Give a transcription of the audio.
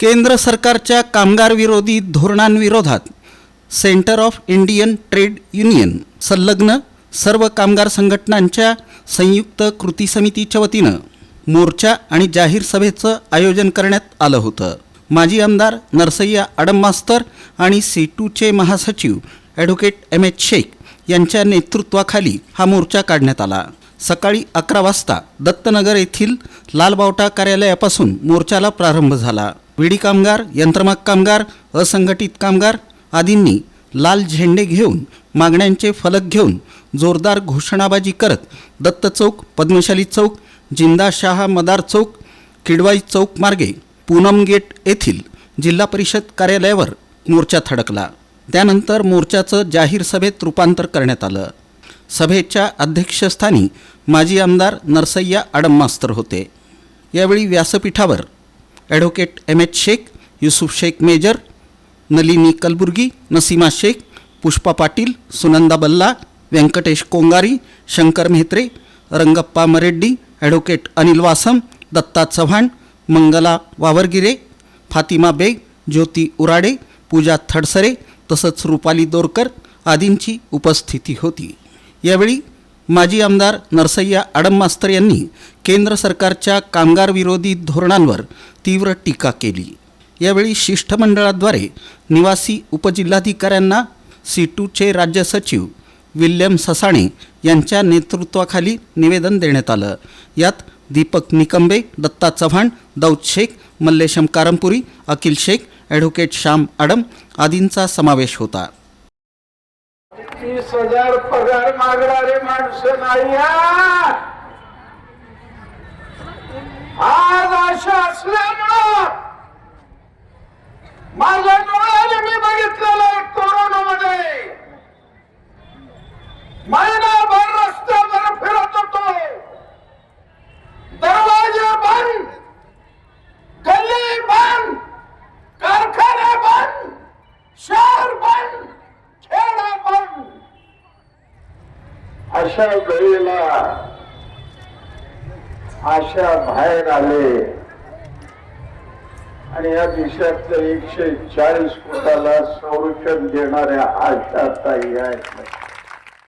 केंद्र सरकारच्या कामगार विरोधी धोरणांविरोधात center of Indian trade union संलग्न सर्व कामगार संघटनांच्या संयुक्त कृती समितीच्या वतीनं मोर्चा आणि जाहीर सभेचं आयोजन करण्यात आलं होतं. माजी आमदार नरसय्या आडम मास्तर आणि सी टूचे महासचिव ॲडव्होकेट एम एच शेख यांच्या नेतृत्वाखाली हा मोर्चा काढण्यात आला. सकाळी अकरा वाजता दत्तनगर येथील लालबावटा कार्यालयापासून मोर्चाला प्रारंभ झाला. विडी कामगार यंत्रमाग कामगार असंघटित कामगार आदींनी लाल झेंडे घेऊन मागण्यांचे फलक घेऊन जोरदार घोषणाबाजी करत दत्त चौक पद्मशाली चौक जिंदा शाह मदार चौक किडवाई चौक मार्गे पूनम गेट येथील जिल्हा परिषद कार्यालयावर मोर्चा थडकला. त्यानंतर मोर्चाचं जाहीर सभेत रूपांतर करण्यात आलं. सभेच्या अध्यक्षस्थानी माजी आमदार नरसय्या आडम मास्तर होते. यावेळी व्यासपीठावर advocate M H Shaikh Yusuf Shaikh major Nalini Kalburgi Naseema Shaikh Pushpa Patil Sunanda Balla Venkatesh Kongari Shankar Mhetre Rangappa Mareddy advocate Anil Vasam Datta Chavan Mangala Wavargire Fatima Baig Jyoti Urade Pooja Thadsare तसंच रुपाली दोरकर आदींची उपस्थिती होती यावेळी माजी आमदार नरसय्या आडममास्तर यांनी केंद्र सरकारच्या कामगार विरोधी धोरणांवर तीव्र टीका केली. यावेळी शिष्टमंडळाद्वारे निवासी उपजिल्हाधिकाऱ्यांना सी टूचे राज्य सचिव विल्यम ससाणे यांच्या नेतृत्वाखाली निवेदन देण्यात आलं. यात दीपक निकंबे दत्ता चव्हाण दौद शेख मल्लेशम कारमपुरी अखिल शेख ॲडव्होकेट श्याम आडम आदींचा समावेश होता. तीस हजार पगार मागणारे माणसं नाही आज अशा असल्यामुळं माझ्या डोळ्याने मी बघितलेलं आहे कोरोनामध्ये. महिनाभर अशा वेळेला आशा बाहेर आले. आणि या देशातल्या एकशे चाळीस फुटाला संरक्षण देणाऱ्या आशा ताई आहेत.